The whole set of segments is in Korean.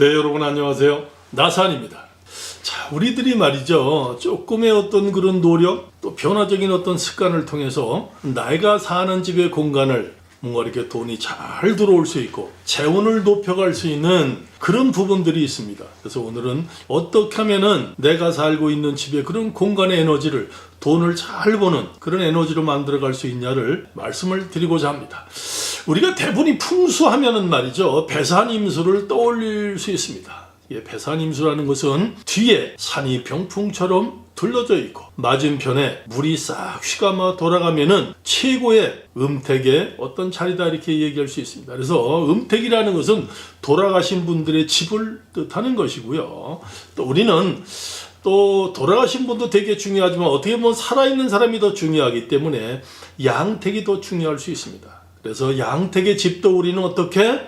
네, 여러분 안녕하세요. 나산입니다. 자, 우리들이 말이죠. 조금의 어떤 그런 노력, 또 변화적인 어떤 습관을 통해서 내가 사는 집의 공간을 뭔가 이렇게 돈이 잘 들어올 수 있고 재원을 높여갈 수 있는 그런 부분들이 있습니다. 그래서 오늘은 어떻게 하면은 내가 살고 있는 집의 그런 공간의 에너지를 돈을 잘 버는 그런 에너지로 만들어갈 수 있냐를 말씀을 드리고자 합니다. 우리가 대부분이 풍수하면은 말이죠. 배산임수를 떠올릴 수 있습니다. 예, 배산임수라는 것은 뒤에 산이 병풍처럼 둘러져 있고 맞은편에 물이 싹 휘감아 돌아가면은 최고의 음택의 어떤 자리다 이렇게 얘기할 수 있습니다. 그래서 음택이라는 것은 돌아가신 분들의 집을 뜻하는 것이고요. 또 우리는 또 돌아가신 분도 되게 중요하지만 어떻게 보면 살아있는 사람이 더 중요하기 때문에 양택이 더 중요할 수 있습니다. 그래서 양택의 집도 우리는 어떻게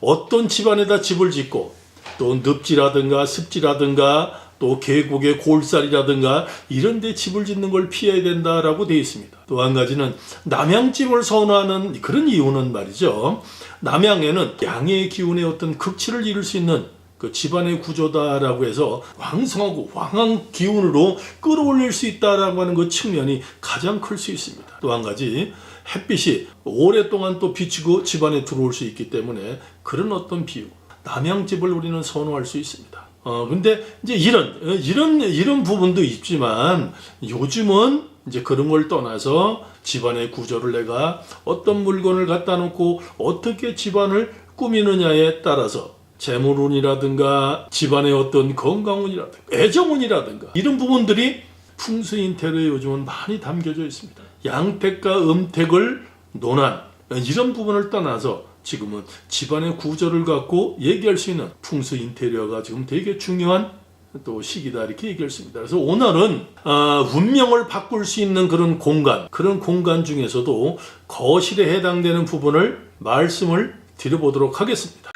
어떤 집안에다 집을 짓고 또 늪지라든가 습지라든가 또 계곡의 골살이라든가 이런 데 집을 짓는 걸 피해야 된다라고 되어 있습니다. 또 한 가지는 남양집을 선호하는 그런 이유는 말이죠. 남양에는 양의 기운의 어떤 극치를 이룰 수 있는 그 집안의 구조다라고 해서 왕성하고 황한 기운으로 끌어올릴 수 있다라고 하는 그 측면이 가장 클 수 있습니다. 또 한 가지 햇빛이 오랫동안 또 비치고 집안에 들어올 수 있기 때문에 그런 어떤 비유 남양집을 우리는 선호할 수 있습니다. 어 근데 이제 이런 어, 이런 이런 부분도 있지만 요즘은 이제 그런 걸 떠나서 집안의 구조를 내가 어떤 물건을 갖다 놓고 어떻게 집안을 꾸미느냐에 따라서 재물운이라든가 집안의 어떤 건강운이라든가 애정운이라든가 이런 부분들이 풍수 인테리어에 요즘은 많이 담겨져 있습니다. 양택과 음택을 논한 이런 부분을 떠나서 지금은 집안의 구조를 갖고 얘기할 수 있는 풍수 인테리어가 지금 되게 중요한 또 시기다 이렇게 있습니다. 그래서 오늘은 아, 운명을 바꿀 수 있는 그런 공간, 그런 공간 중에서도 거실에 해당되는 부분을 말씀을 드려보도록 하겠습니다.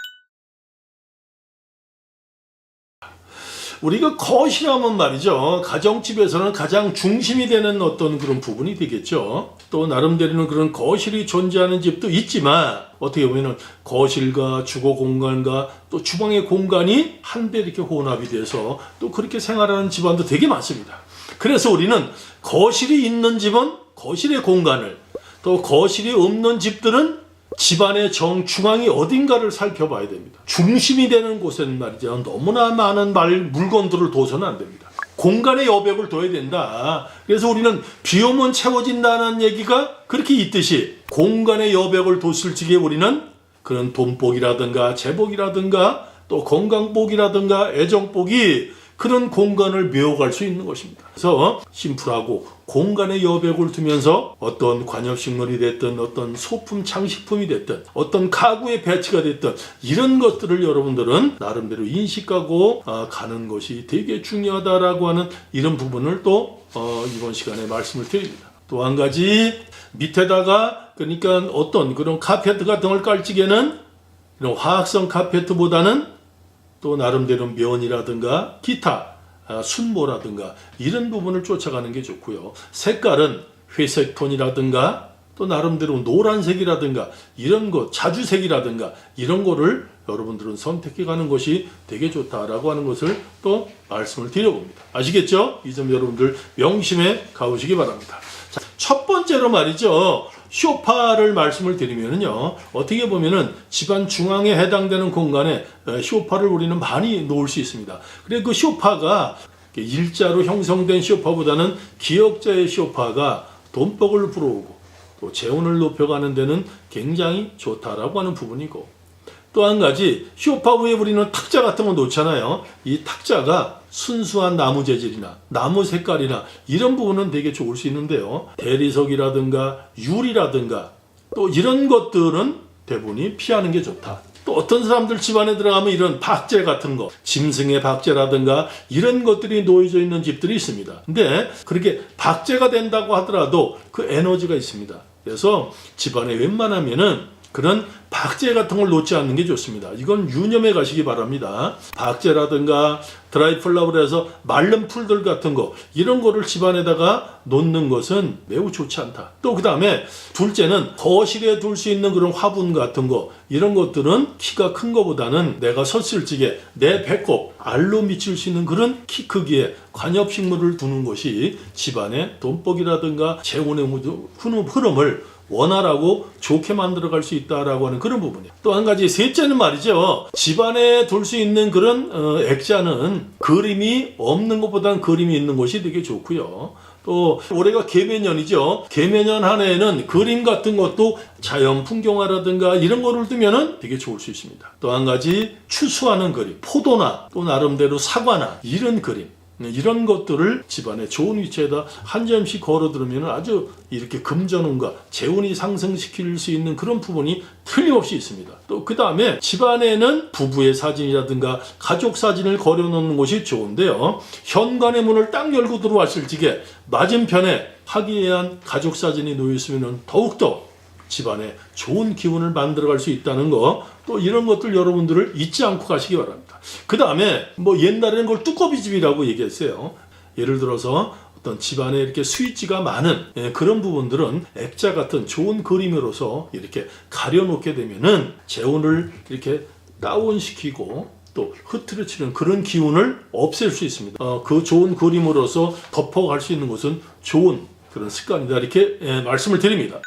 우리가 거실하면 말이죠. 가정집에서는 가장 중심이 되는 어떤 그런 부분이 되겠죠. 또 나름대로는 그런 거실이 존재하는 집도 있지만 어떻게 보면은 거실과 주거 공간과 또 주방의 공간이 한데 이렇게 혼합이 돼서 또 그렇게 생활하는 집안도 되게 많습니다. 그래서 우리는 거실이 있는 집은 거실의 공간을 또 거실이 없는 집들은 집안의 정중앙이 어딘가를 살펴봐야 됩니다. 중심이 되는 곳에는 말이죠. 너무나 많은 말, 물건들을 둬서는 안 됩니다. 공간의 여백을 둬야 된다. 그래서 우리는 비오면 채워진다는 얘기가 그렇게 있듯이 공간의 여백을 뒀을 적에 우리는 그런 돈복이라든가 재복이라든가 또 건강복이라든가 애정복이 그런 공간을 메워갈 수 있는 것입니다. 그래서 심플하고 공간의 여백을 두면서 어떤 관엽식물이 됐든 어떤 소품 장식품이 됐든 어떤 가구의 배치가 됐든 이런 것들을 여러분들은 나름대로 인식하고 아, 가는 것이 되게 중요하다라고 하는 이런 부분을 또 어, 이번 시간에 말씀을 드립니다. 또 한 가지 밑에다가 그러니까 어떤 그런 카페트 같은 걸깔 적에는 이런 화학성 카페트보다는 또 나름대로 면이라든가 기타 아, 순모라든가 이런 부분을 쫓아가는 게 좋고요. 색깔은 회색 톤이라든가 또 나름대로 노란색이라든가 이런 것, 자주색이라든가 이런 거를 여러분들은 선택해 가는 것이 되게 좋다라고 하는 것을 또 말씀을 드려봅니다. 아시겠죠? 이 점 여러분들 명심해 가보시기 바랍니다. 자, 첫 번째로 말이죠. 쇼파를 말씀을 드리면은요, 어떻게 보면은 집안 중앙에 해당되는 공간에 어, 쇼파를 우리는 많이 놓을 수 있습니다. 그래 그 쇼파가 일자로 형성된 쇼파보다는 기역자의 쇼파가 돈복을 불어오고 또 재원을 높여가는 데는 굉장히 좋다라고 하는 부분이고 또 한 가지 쇼파 위에 우리는 탁자 같은 거 놓잖아요. 이 탁자가 순수한 나무 재질이나 나무 색깔이나 이런 부분은 되게 좋을 수 있는데요. 대리석이라든가 유리라든가 또 이런 것들은 대부분이 피하는 게 좋다. 또 어떤 사람들 집안에 들어가면 이런 박제 같은 거, 짐승의 박제라든가 이런 것들이 놓여져 있는 집들이 있습니다. 근데 그렇게 박제가 된다고 하더라도 그 에너지가 있습니다. 그래서 집안에 웬만하면은 그런 박제 같은 걸 놓지 않는 게 좋습니다. 이건 유념해 가시기 바랍니다. 박제라든가 드라이 플라우를 해서 마른 풀들 같은 거 이런 거를 집안에다가 놓는 것은 매우 좋지 않다. 또 그 다음에 둘째는 거실에 둘 수 있는 그런 화분 같은 거 이런 것들은 키가 큰 거보다는 내가 섰을 적에 내 배꼽 알로 미칠 수 있는 그런 키 크기의 관엽식물을 두는 것이 집안의 돈복이라든가 흐름- 흐름을 원활하고 좋게 만들어갈 수 있다라고 하는 그런 부분이에요. 또 한 가지 셋째는 말이죠. 집안에 둘 수 있는 그런 어, 액자는 그림이 없는 것보다는 그림이 있는 것이 되게 좋고요. 또 올해가 개매년이죠. 개매년 한 해에는 그림 같은 것도 자연 풍경화라든가 이런 거를 두면은 되게 좋을 수 있습니다. 또 한 가지 추수하는 그림, 포도나 또 나름대로 사과나 이런 그림. 네, 이런 것들을 집안의 좋은 위치에다 한 점씩 걸어 두면 아주 이렇게 금전운과 재운이 상승시킬 수 있는 그런 부분이 틀림없이 있습니다. 또 그 다음에 집안에는 부부의 사진이라든가 가족 사진을 걸어 놓는 것이 좋은데요. 현관의 문을 딱 열고 들어왔을 적에 맞은편에 화기애애한 가족 사진이 놓여 있으면 더욱더 집안에 좋은 기운을 만들어갈 수 있다는 거, 또 이런 것들 여러분들을 잊지 않고 가시기 바랍니다. 그 다음에 뭐 옛날에는 그걸 뚜꺼비 집이라고 얘기했어요. 예를 들어서 어떤 집안에 이렇게 스위치가 많은 예, 그런 부분들은 액자 같은 좋은 그림으로서 이렇게 가려놓게 되면은 재혼을 이렇게 다운시키고 또 흐트러치는 그런 기운을 없앨 수 있습니다. 어, 그 좋은 그림으로서 덮어갈 수 있는 것은 좋은 그런 습관이다 이렇게 예, 말씀을 드립니다.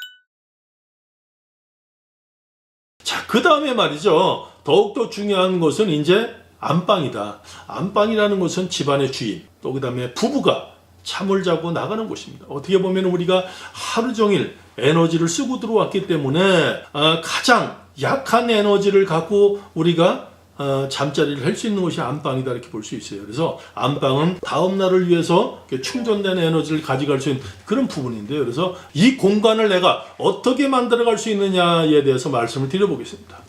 그 다음에 말이죠. 더욱더 중요한 것은 이제 안방이다. 안방이라는 것은 집안의 주인, 또 그 다음에 부부가 잠을 자고 나가는 곳입니다. 어떻게 보면 우리가 하루 종일 에너지를 쓰고 들어왔기 때문에 아, 가장 약한 에너지를 갖고 우리가 어, 잠자리를 할 수 있는 곳이 안방이다 이렇게 볼 수 있어요. 그래서 안방은 다음 날을 위해서 충전된 에너지를 가져갈 수 있는 그런 부분인데요. 그래서 이 공간을 내가 어떻게 만들어갈 수 있느냐에 대해서 말씀을 드려보겠습니다.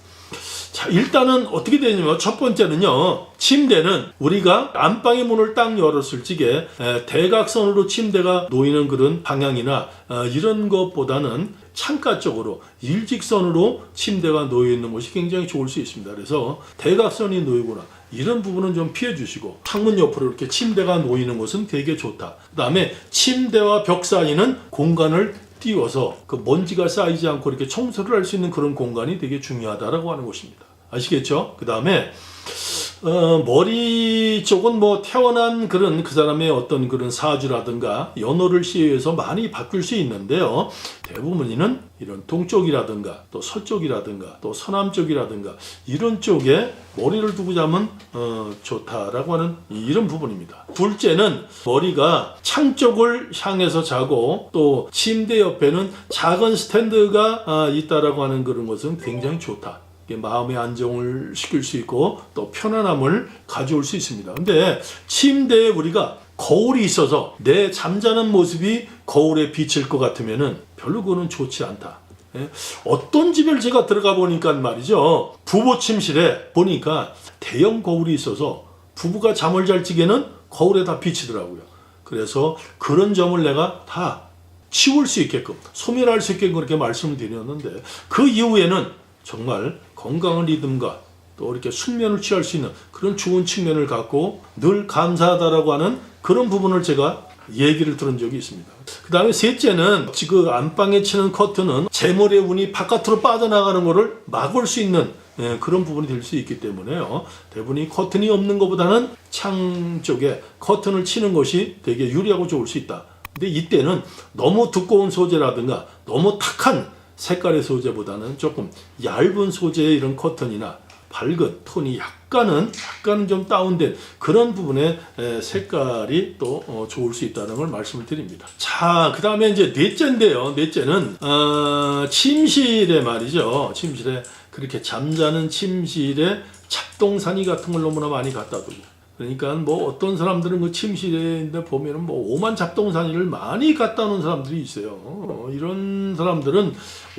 자, 일단은 어떻게 되냐면 첫 번째는요. 침대는 우리가 안방의 문을 딱 열었을 적에 에, 대각선으로 침대가 놓이는 그런 방향이나 어, 이런 것보다는 창가 쪽으로 일직선으로 침대가 놓여 있는 것이 굉장히 좋을 수 있습니다. 그래서 대각선이 놓이거나 이런 부분은 좀 피해 주시고 창문 옆으로 이렇게 침대가 놓이는 것은 되게 좋다. 그 다음에 침대와 벽 사이는 공간을 띄워서 그 먼지가 쌓이지 않고 이렇게 청소를 할 수 있는 그런 공간이 되게 중요하다라고 하는 것입니다. 아시겠죠? 그 다음에 어, 머리 쪽은 뭐 태어난 그런 그 사람의 어떤 그런 사주라든가 연호를 시해서 많이 바뀔 수 있는데요. 대부분 이는 이런 동쪽이라든가 또 서쪽이라든가 또 서남쪽이라든가 이런 쪽에 머리를 두고 자면 어, 좋다라고 하는 이런 부분입니다. 둘째는 머리가 창 쪽을 향해서 자고 또 침대 옆에는 작은 스탠드가 아, 있다라고 하는 그런 것은 굉장히 좋다. 마음의 안정을 시킬 수 있고 또 편안함을 가져올 수 있습니다. 근데 침대에 우리가 거울이 있어서 내 잠자는 모습이 거울에 비칠 것 같으면은 별로 그거는 좋지 않다. 예? 어떤 집을 제가 들어가 보니까 말이죠. 부부 침실에 보니까 대형 거울이 있어서 부부가 잠을 잘 적에는 거울에 다 비치더라고요. 그래서 그런 점을 내가 다 치울 수 있게끔 소멸할 수 있게끔 그렇게 말씀을 드렸는데 그 이후에는 정말 건강한 리듬과 또 이렇게 숙면을 취할 수 있는 그런 좋은 측면을 갖고 늘 감사하다라고 하는 그런 부분을 제가 얘기를 들은 적이 있습니다. 그 다음에 셋째는 지금 안방에 치는 커튼은 재물의 운이 바깥으로 빠져나가는 것을 막을 수 있는 예, 그런 부분이 될 수 있기 때문에요. 대부분이 커튼이 없는 것보다는 창 쪽에 커튼을 치는 것이 되게 유리하고 좋을 수 있다. 근데 이때는 너무 두꺼운 소재라든가 너무 탁한 색깔의 소재보다는 조금 얇은 소재의 이런 커튼이나 밝은 톤이 약간은 약간은 좀 다운된 그런 부분의 에, 색깔이 또 어, 좋을 수 있다는 걸 말씀을 드립니다. 자, 그 다음에 이제 넷째인데요. 넷째는 어, 침실에 말이죠. 침실에 그렇게 잠자는 침실에 잡동사니 같은 걸 너무나 많이 갖다 두고 그러니까 뭐 어떤 사람들은 그 침실에 보면은 뭐 오만 잡동사니를 많이 갖다 놓은 사람들이 있어요. 어, 이런 사람들은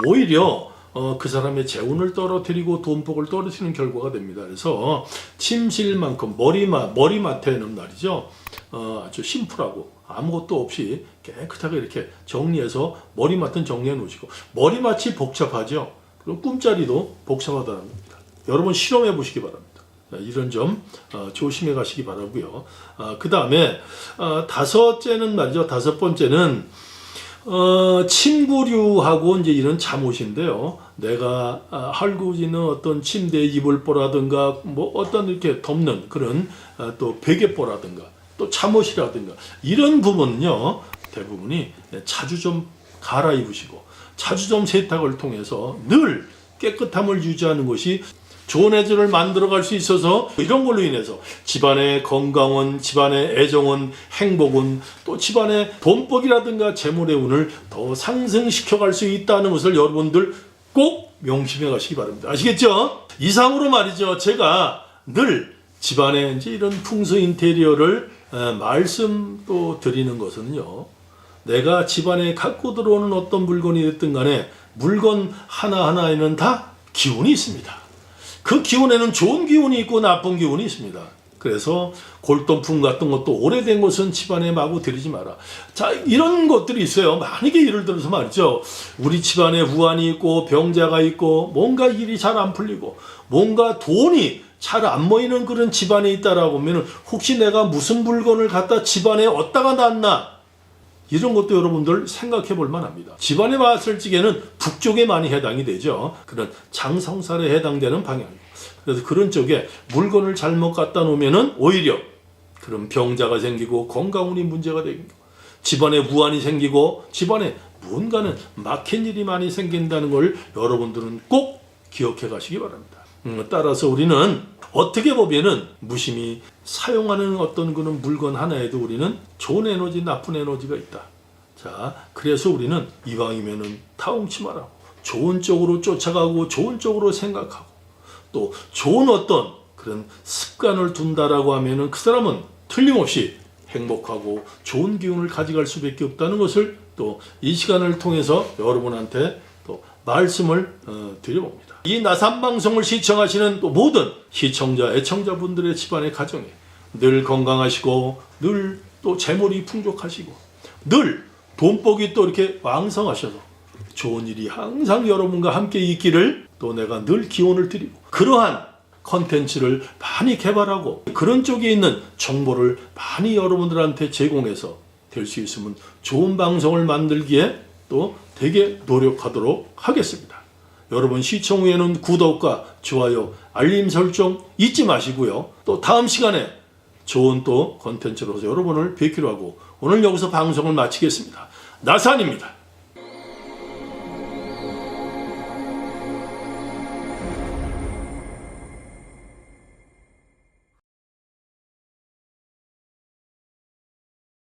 오히려 어, 그 사람의 재운을 떨어뜨리고 돈복을 떨어뜨리는 결과가 됩니다. 그래서 침실만큼 머리맡 머리맡에는 말이죠. 어, 아주 심플하고 아무것도 없이 깨끗하게 이렇게 정리해서 머리맡은 정리해 놓으시고 머리맡이 복잡하죠. 그럼 꿈자리도 복잡하다는 겁니다. 여러분 실험해 보시기 바랍니다. 아, 이런 점 어, 조심해 가시기 바라고요. 그 다음에 다섯째는 말이죠. 다섯 번째는 어, 침구류하고 이제 이런 잠옷인데요. 내가 아, 있는 어떤 침대에 이불 보라든가 뭐 어떤 이렇게 덮는 그런 아, 또 베개보라든가 또 잠옷이라든가 이런 부분은요 대부분이 자주 좀 갈아입으시고 자주 좀 세탁을 통해서 늘 깨끗함을 유지하는 것이 좋은 애들을 만들어갈 수 있어서 이런 걸로 인해서 집안의 건강은 집안의 애정은 행복은 또 집안의 돈복이라든가 재물의 운을 더 상승시켜갈 수 있다는 것을 여러분들 꼭 명심해 가시기 바랍니다. 아시겠죠? 이상으로 말이죠. 제가 늘 집안에 이제 이런 풍수 인테리어를 에, 말씀 또 드리는 것은요. 내가 집안에 갖고 들어오는 어떤 물건이 됐든 간에 물건 하나하나에는 다 기운이 있습니다. 그 기운에는 좋은 기운이 있고 나쁜 기운이 있습니다. 그래서 골동품 같은 것도 오래된 것은 집안에 마구 들이지 마라. 자, 이런 것들이 있어요. 만약에 예를 들어서 말이죠. 우리 집안에 후환이 있고 병자가 있고 뭔가 일이 잘 안 풀리고 뭔가 돈이 잘 안 모이는 그런 집안에 있다라고 하면 혹시 내가 무슨 물건을 갖다 집안에 얻다가 놨나? 이런 것도 여러분들 생각해 볼 만합니다. 봤을 적에는 북쪽에 많이 해당이 되죠. 그런 장성살에 해당되는 방향이고. 그래서 그런 쪽에 물건을 잘못 갖다 놓으면은 오히려 그런 병자가 생기고 건강운이 문제가 되고 집안에 무한이 생기고 집안에 뭔가는 막힌 일이 많이 생긴다는 걸 여러분들은 꼭 기억해 가시기 바랍니다. 음, 따라서 우리는 어떻게 보면은 무심히 사용하는 어떤 그런 물건 하나에도 우리는 좋은 에너지, 나쁜 에너지가 있다. 자, 그래서 우리는 이왕이면은 타옹치 말하고 좋은 쪽으로 쫓아가고 좋은 쪽으로 생각하고 또 좋은 어떤 그런 습관을 둔다라고 하면은 그 사람은 틀림없이 행복하고 좋은 기운을 가져갈 수밖에 없다는 것을 또 이 시간을 통해서 여러분한테 또 말씀을 어, 드려봅니다. 이 나산 방송을 시청하시는 또 모든 시청자, 애청자분들의 집안의 가정에 늘 건강하시고 늘 또 재물이 풍족하시고 늘 돈복이 또 이렇게 왕성하셔서 좋은 일이 항상 여러분과 함께 있기를 또 내가 늘 기원을 드리고 그러한 컨텐츠를 많이 개발하고 그런 쪽에 있는 정보를 많이 여러분들한테 제공해서 될 수 있으면 좋은 방송을 만들기에 또 되게 노력하도록 하겠습니다. 여러분 시청 후에는 구독과 좋아요, 알림 설정 잊지 마시고요. 또 다음 시간에 좋은 또 컨텐츠로서 여러분을 뵙기로 하고 오늘 여기서 방송을 마치겠습니다. 나산입니다.